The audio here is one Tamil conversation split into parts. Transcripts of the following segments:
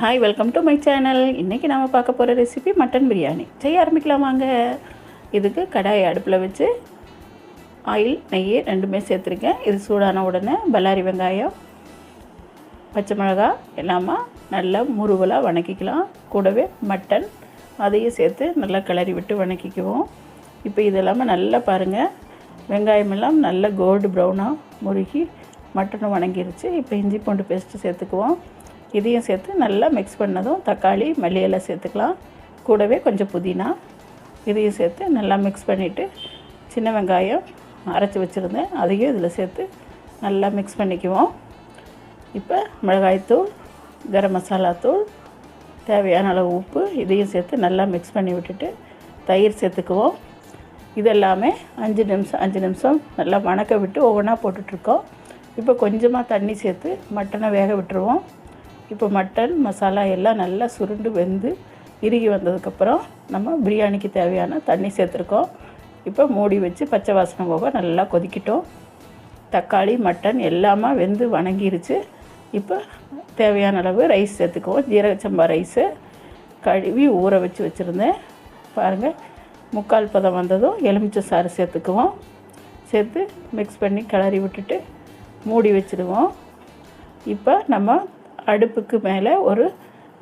Hi welcome to my channel இன்றைக்கி நம்ம பார்க்க போகிற ரெசிபி மட்டன் பிரியாணி செய்ய ஆரம்பிக்கலாம் வாங்க. இதுக்கு கடாயை அடுப்பில் வச்சு ஆயில் நெய் ரெண்டுமே சேர்த்துருக்கேன். இது சூடான உடனே பல்லாரி வெங்காயம் பச்சை மிளகா எல்லாமே நல்லா முருவலாக வணக்கிக்கலாம். கூடவே மட்டன் அதையும் சேர்த்து நல்லா கிளறி விட்டு வணக்கிக்குவோம். இப்போ இதெல்லாமே நல்லா பாருங்கள் வெங்காயம் எல்லாம் நல்லா கோல்டு ப்ரௌனாக முருகி மட்டனும் வணங்கிருச்சு. இப்போ இஞ்சி பூண்டு பேஸ்ட்டு சேர்த்துக்குவோம். இதையும் சேர்த்து நல்லா மிக்ஸ் பண்ணதும் தக்காளி மல்லியெல்லாம் சேர்த்துக்கலாம். கூடவே கொஞ்சம் புதினா. இதையும் சேர்த்து நல்லா மிக்ஸ் பண்ணிவிட்டு சின்ன வெங்காயம் அரைச்சி வச்சுருந்தேன். அதையும் இதில் சேர்த்து நல்லா மிக்ஸ் பண்ணிக்குவோம். இப்போ மிளகாய்த்தூள் கரம் மசாலா தூள் தேவையான அளவு உப்பு இதையும் சேர்த்து நல்லா மிக்ஸ் பண்ணி விட்டுட்டு தயிர் சேர்த்துக்குவோம். இதெல்லாமே அஞ்சு நிமிஷம் அஞ்சு நிமிஷம் நல்லா வணக்க விட்டு ஒவ்வொன்றா போட்டுட்ருக்கோம். இப்போ கொஞ்சமாக தண்ணி சேர்த்து மட்டனை வேக விட்டுருவோம். இப்போ மட்டன் மசாலா எல்லாம் நல்லா சுருண்டு வெந்து இறுகி வந்ததுக்கப்புறம் நம்ம பிரியாணிக்கு தேவையான தண்ணி சேர்த்துருக்கோம். இப்போ மூடி வச்சு பச்சை வாசனை போக நல்லா கொதிக்கிட்டோம். தக்காளி மட்டன் எல்லாமே வெந்து வணங்கிருச்சு. இப்போ தேவையான அளவு ரைஸ் சேர்த்துக்குவோம். ஜீரக சம்பா ரைஸு கழுவி ஊற வச்சு வச்சுருந்தேன். பாருங்கள் முக்கால் பதம் வந்ததும் எலுமிச்சை சாறு சேர்த்துக்குவோம். சேர்த்து மிக்ஸ் பண்ணி கிளறி விட்டுட்டு மூடி வச்சுடுவோம். இப்போ நம்ம அடுப்புக்கு மேலே ஒரு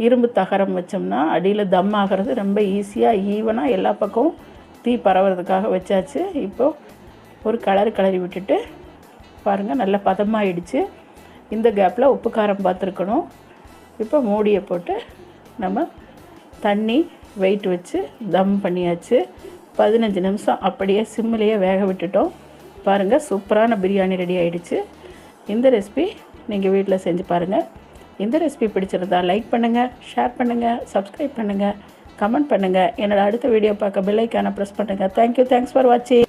இரும்பு தகரம் வச்சோம்னா அடியில் தம் ஆகிறது ரொம்ப ஈஸியாக ஈவனாக எல்லா பக்கமும் தீ பரவுறதுக்காக வச்சாச்சு. இப்போது ஒரு கலர் கிளறி விட்டுட்டு பாருங்கள் நல்லா பதமாகிடுச்சு இந்த கேப்பில் உப்பு காரம் பார்த்துருக்கணும். இப்போ மூடியை போட்டு நம்ம தண்ணி வெயிட் வச்சு தம் பண்ணியாச்சு. பதினஞ்சு நிமிஷம் அப்படியே சிம்மிலேயே வேக விட்டுட்டோம். பாருங்கள் சூப்பரான பிரியாணி ரெடி ஆகிடுச்சு இந்த ரெசிபி நீங்கள் வீட்டில் செஞ்சு பாருங்கள் இந்த ரெசிபி பிடிச்சிருந்தா லைக் பண்ணுங்கள் ஷேர் பண்ணுங்கள் சப்ஸ்கிரைப் பண்ணுங்கள் கமெண்ட் பண்ணுங்கள் என்னோடய அடுத்த வீடியோ பார்க்க பில்லைக்கான ப்ரெஸ் பண்ணுங்கள் தேங்க்யூ தேங்க்ஸ் ஃபார் வாட்சிங்